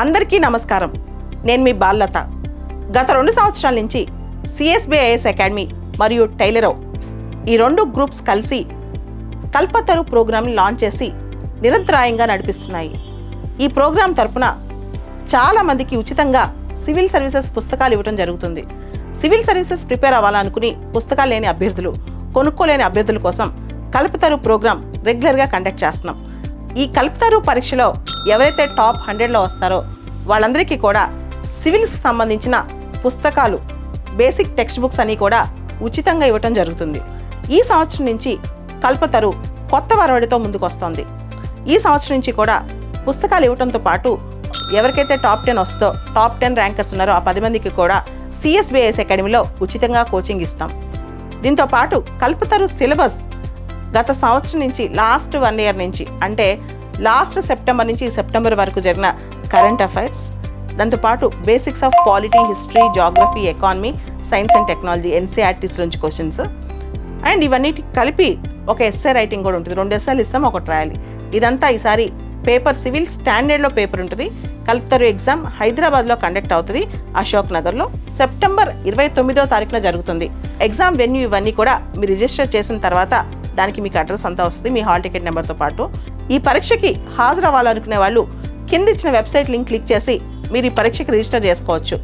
అందరికీ నమస్కారం. నేను మీ బాల్లత. గత రెండు సంవత్సరాల నుంచి సిఎస్బిఐఎస్ అకాడమీ మరియు టైలరో ఈ రెండు గ్రూప్స్ కలిసి కల్పతరు ప్రోగ్రాంని లాంచ్ చేసి నిరంతరాయంగా నడిపిస్తున్నాయి. ఈ ప్రోగ్రాం తరపున చాలామందికి ఉచితంగా సివిల్ సర్వీసెస్ పుస్తకాలు ఇవ్వడం జరుగుతుంది. సివిల్ సర్వీసెస్ ప్రిపేర్ అవ్వాలనుకుని పుస్తకాలు లేని అభ్యర్థులు కొనుక్కోలేని అభ్యర్థుల కోసం కల్పతరు ప్రోగ్రాం రెగ్యులర్గా కండక్ట్ చేస్తున్నాం. ఈ కల్పితారు పరీక్షలో ఎవరైతే టాప్ హండ్రెడ్లో వస్తారో వాళ్ళందరికీ కూడా సివిల్స్ సంబంధించిన పుస్తకాలు బేసిక్ టెక్స్ట్ బుక్స్ అని కూడా ఉచితంగా ఇవ్వటం జరుగుతుంది. ఈ సంవత్సరం నుంచి కల్పతరు కొత్త వరవడితో ముందుకు వస్తోంది ఈ సంవత్సరం నుంచి కూడా పుస్తకాలు ఇవ్వడంతో పాటు ఎవరికైతే టాప్ టెన్ వస్తుందో టాప్ టెన్ ర్యాంకర్స్ ఉన్నారో ఆ పది మందికి కూడా సిఎస్బిఐఎస్ అకాడమీలో ఉచితంగా కోచింగ్ ఇస్తాం. దీంతో పాటు కల్పతరు సిలబస్ గత సంవత్సరం నుంచి లాస్ట్ వన్ ఇయర్ నుంచి అంటే లాస్ట్ సెప్టెంబర్ నుంచి సెప్టెంబర్ వరకు జరిగిన కరెంట్ అఫైర్స్ దాంతోపాటు basics of polity history geography economy science and technology NCERTs నుంచి క్వశ్చన్స్ అండ్ ఇవన్నీ కలిపి ఒక ఎస్ఏ రైటింగ్ కూడా ఉంటుంది. రెండు ఎస్ఏలు ఇస్తాం ఒకటి రాయాలి. ఇదంతా ఈసారి పేపర్ సివిల్ స్టాండర్డ్లో పేపర్ ఉంటుంది. కలెక్టర్ ఎగ్జామ్ హైదరాబాద్లో కండక్ట్ అవుతుంది అశోక్ నగర్లో. సెప్టెంబర్ ఇరవై తొమ్మిదో తారీఖున జరుగుతుంది. ఎగ్జామ్ వెన్యూ ఇవన్నీ కూడా మీరు రిజిస్టర్ చేసిన తర్వాత దానికి మీకు అడ్రస్ అంతా వస్తుంది మీ హాల్ టికెట్ నెంబర్తో పాటు. ఈ పరీక్షకి హాజరవ్వాలనుకునే వాళ్ళు కింద ఇచ్చిన వెబ్సైట్ లింక్ క్లిక్ చేసి మీరు ఈ పరీక్షకి రిజిస్టర్ చేసుకోవచ్చు.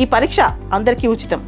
ఈ పరీక్ష అందరికీ ఉచితం.